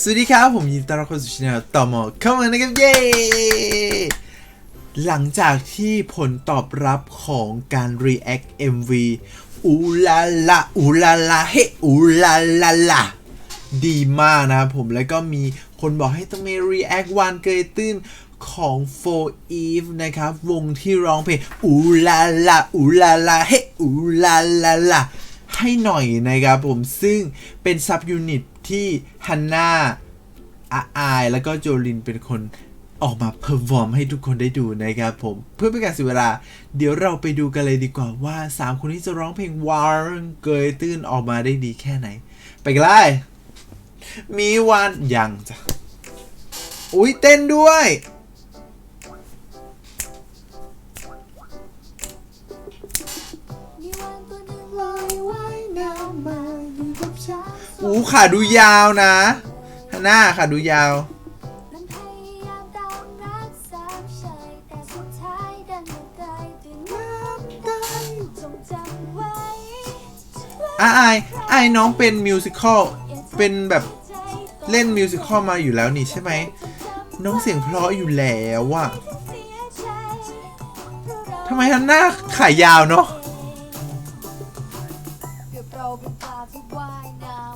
สวัสดีครับ ผมยินดีต้อนรับเข้าสู่ช่องต่อมอเข้ามานะครับ เย้ หลังจากที่ผลตอบรับของการ react MV อูลาลาอูลาลาเฮอูลาลาลาดีมากนะครับผมแล้วก็มีคนบอกให้ต้องมี react วานเกยตื้นของ for eve นะครับ วงที่ร้องเพลงอูลาลาอูลาลาเฮอูลาลาลาให้หน่อยนะครับผมซึ่งเป็นซับยูนิต ที่ฮันนาอาอายแล้วก็โจลินเป็นคนออกมาเพอร์ฟอร์มให้ทุกคนได้ดูนะครับผมเพื่อเป็นการเสียเวลา เดี๋ยวเราไปดูกันเลยดีกว่าว่า 3 คนนี้จะร้องเพลงวารเกยตื้นออกมาได้ดีแค่ไหน ไปกันเลยมีวันยังจ้ะอุ้ยเต้นด้วย อู้ขาดูยาวนะฮันนาขาดูยาวมันพยายามตามรักสามชายแต่สุดท้ายดันมาตายด้วยน้ำตาจงจำไว้อะอายอายน้องเป็นมิวสิควลเป็นแบบเล่นมิวสิควลมาอยู่แล้วนี่ใช่ไหม น้องเสียงเพราะอยู่แล้ววะทำไมฮันหน้าขายาวเนาะ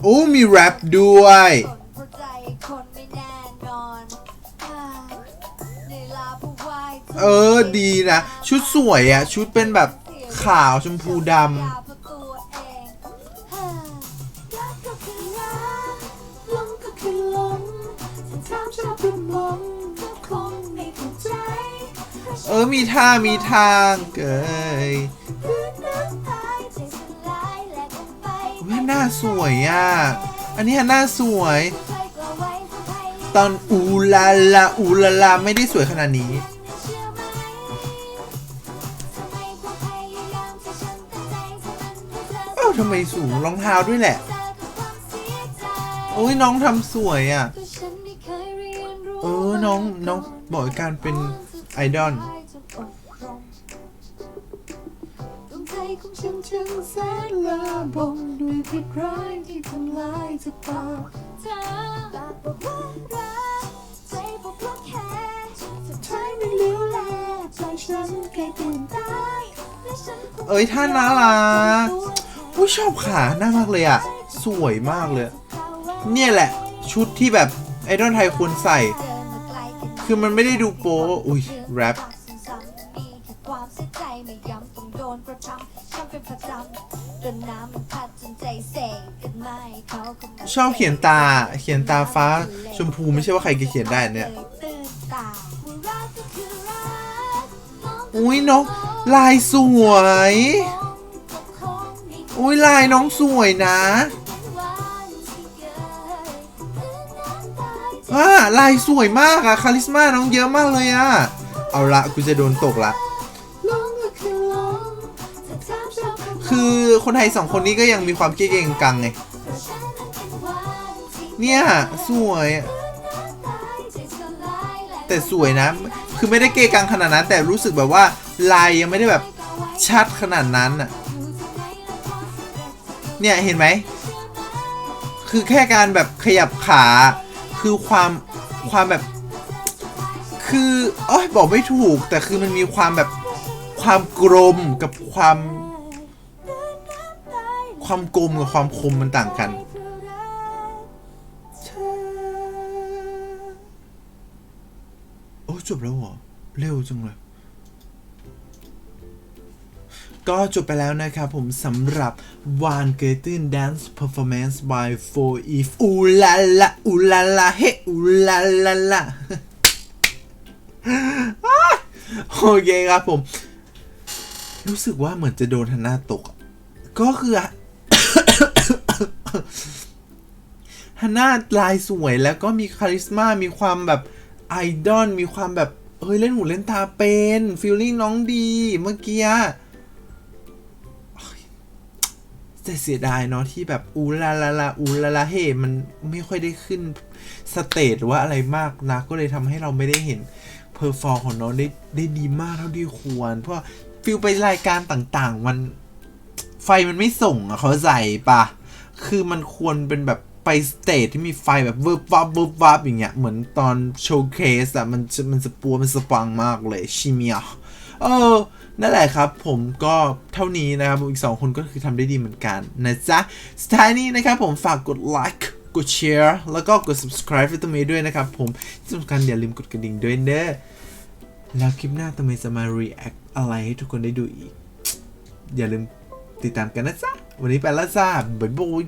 โอ้มีแรปด้วยสนเพราะใจคนไม่แน่นอนอ่าในลาผู้ว่ายเออดีนะ ชุดสวยอะชุดเป็นแบบขาวชมพูดยาเพราะตัวเองอ่ารักก็คือรักลมก็คือลมฉันถามชอบเป็นลมก็คงไม่เข้าใจำเออมีท่ามีทางเกย หน้าสวยอะอันนี้นหน้าสวย ตอนอูลาลาอูลาลาไม่ได้สวยขนาดนี้เชื่อไหมทำไมความพยายามที่ฉันตั้งใจจะมันให้เธอเอ้าทำไมสูงรองเท้าด้วยแหละ โอ้ยน้องทำสวยอะก็ฉันไม่เคยเรียนรู้เออ น้อง น้องบอกการเป็นไอดอล ของฉันจึงแสนละบงด้วยพิษร้ายที่ทำลายจะปากเธอปากบอกว่ารักใจบอกว่าแค่สุดท้ายไม่เหลือแลใจฉันแค่เกินตายและฉันเอ้ยท่าน่ารักอุ้ชอบขาหน้ามากเลยอะสวยมากเลย เนี่ยแหละ ชุดที่แบบไอดอลไทยควรใส่ คือมันไม่ได้ดูโป๊อุ้ยแรปำจนน้ำมันพัดจนใจเสกกันไม่เขาก็มาชอบเขียนตาเขียนตาฟ้าชมพูไม่ใช่ว่าใครจะเขียนได้เนี่ย ตื่นตารักก็คือรักมองอุ้ยน้องลายสวยก็คงมีอุ้ยลายน้องสวยนะวันที่เกิดน้ำตาจะ อ่าลายสวยมากอะคาลิสมาน้องเยอะมากเลยอะเอาละกูจะโดนตกละ คือคนไทยสองคนนี้ก็ยังมีความเก่งกังไง เนี่ยสวยแต่สวยนะ คือไม่ได้เกกังขนาดนั้น แต่รู้สึกแบบว่าลายยังไม่ได้แบบชัดขนาดนั้นอะเนี่ยเห็นไหม คือแค่การแบบขยับขา คือความความแบบ คืออ้ยบอกไม่ถูก แต่คือมันมีความแบบความกลมกับความ ความกลมกับความคมมันต่างกันโอ้จบแล้วเหรอ เร็วจังเลยก็จบไปแล้วนะครับผมสำหรับ One g e t i n Dance Performance by 4 Eve อูลาลาอูลาลาเฮอูลาลาลาโอเคครับผม รู้สึกว่าเหมือนจะโดนทันหน้าตก ก็คือ ฮันน่าลายสวยแล้วก็มีคาริสมา มีความแบบไอดอล มีความแบบเฮ้ย เล่นหูเล่นตาเป็นฟีลลิ่งน้องดี เมื่อกี้อะเฮ้ยแต่เสียดายเนาะที่แบบอูลาลาลาอูลาลาเฮมันไม่ค่อยได้ขึ้นสเตจหรือว่าอะไรมากนะก็เลยทำให้เราไม่ได้เห็นเพอร์ฟอร์ของน้องได้ได้ดีมากเท่าที่ควร เพราะฟิลไปรายการต่างๆ มัน ไฟมันไม่ส่งอะเขาใส่ปะคือมันควรเป็นแบบไปสเตจที่มีไฟแบบวืบวับวืบวับอย่างเงี้ย เหมือนตอนโชว์เคสอะมันมันจะปัวมันสปังมากเลยชิเมียเออนั่นแหละครับ ผมก็เท่านี้นะครับ อีก 2 คนก็คือทำได้ดีเหมือนกันนะจ๊ะสุดท้ายนี้นะครับผมฝากกดไลค์กดแชร์แล้วก็กด subscribe ให้ตัวเมย์ด้วยนะครับผมที่สำคัญอย่าลืมกดกระดิ่งด้วยเด้อแล้วคลิปหน้าตัวเมย์จะมา react อะไรให้ทุกคนได้ดูอีก อย่าลืม ติดตามกันนะจ๊ะ วันนี้ไปแล้วจ้าบ๊ายบาย